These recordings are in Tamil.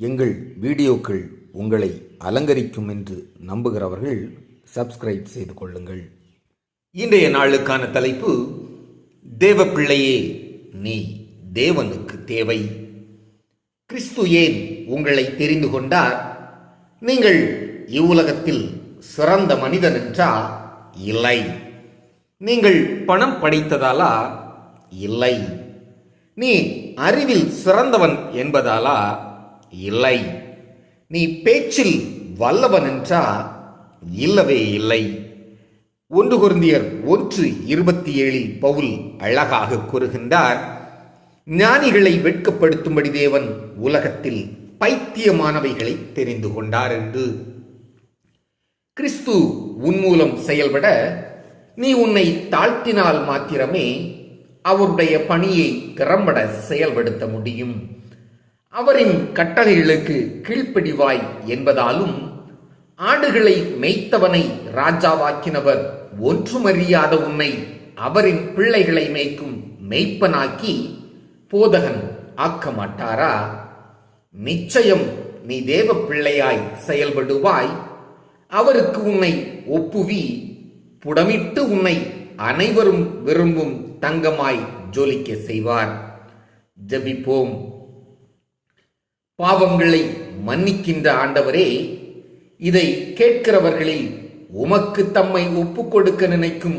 எங்கள் வீடியோக்கள் உங்களை அலங்கரிக்கும் என்று நம்புகிறவர்கள் சப்ஸ்கிரைப் செய்து கொள்ளுங்கள். இன்றைய நாளுக்கான தலைப்பு தேவப்பிள்ளையே நீ தேவனுக்கு தேவை. கிறிஸ்து ஏன் உங்களை தெரிந்து கொண்டார்? நீங்கள் இவ்வுலகத்தில் சிறந்த மனிதன் என்றா இல்லை. நீங்கள் பணம் படைத்ததாலா? இல்லை. நீ அறிவில் சிறந்தவன் என்பதாலா? இல்லை. நீ பேச்சில் வல்லவன் என்றா இல்லவே இல்லை. ஒன்று குருந்தியர் ஒன்று இருபத்தி ஏழில் பவுல் அழகாக கூறுகின்றார் ஞானிகளை வெட்கப்படுத்தும்படி தேவன் உலகத்தில் பைத்தியமானவைகளை தெரிந்து கொண்டார் என்று. கிறிஸ்து உன் மூலம் செயல்பட நீ உன்னை தாழ்த்தினால் மாத்திரமே அவருடைய பணியை திறம்பட செயல்படுத்த முடியும். அவரின் கட்டளைகளுக்கு கீழ்ப்படிவாய் என்பதாலும் ஆடுகளை மேய்த்தவனை ராஜாவாக்கினவர் ஒன்றுமறியாத உன்னை அவரின் பிள்ளைகளை மேய்க்கும் மெய்ப்பனாக்கி போதகன் ஆக்க மாட்டாரா நிச்சயம் நீ தேவ பிள்ளையாய் செயல்படுவாய். அவருக்கு உன்னை ஒப்புவி. புடமிட்டு உன்னை அனைவரும் விரும்பும் தங்கமாய் ஜொலிக்க செய்வார். ஜெபிப்போம். பாவங்களை மன்னிக்கின்ற ஆண்டவரே இதை கேட்கிறவர்களில் உமக்கு தம்மை ஒப்பு கொடுக்க நினைக்கும்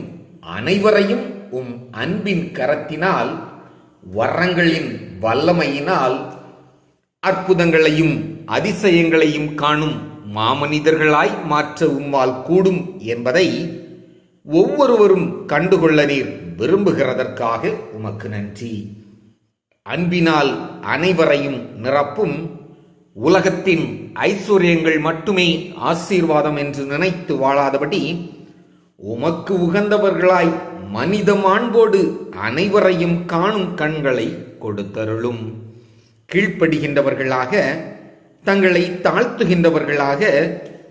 அனைவரையும் உம் அன்பின் கரத்தினால் வரங்களின் வல்லமையினால் அற்புதங்களையும் அதிசயங்களையும் காணும் மாமனிதர்களாய் மாற்ற உம்மால் கூடும் என்பதை ஒவ்வொருவரும் கண்டுகொள்ள நீர் விரும்புகிறதற்காக உமக்கு நன்றி. அன்பினால் அனைவரையும் நிரப்பும் உலகத்தின் ஐஸ்வர்யங்கள் மட்டுமே ஆசீர்வாதம் என்று நினைத்து வாழாதபடி உமக்கு உகந்தவர்களாய் மனித மாண்போடு அனைவரையும் காணும் கண்களை கொடுத்தருளும். கீழ்ப்படுகின்றவர்களாக தங்களை தாழ்த்துகின்றவர்களாக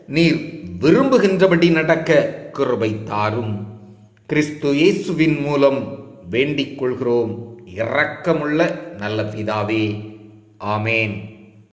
நீர் விரும்புகின்றபடி நடக்க கிருபை தாரும். கிறிஸ்து இயேசுவின் மூலம் வேண்டிக் கொள்கிறோம். இரக்கமுள்ள நல்ல பிதாவே. ஆமேன்.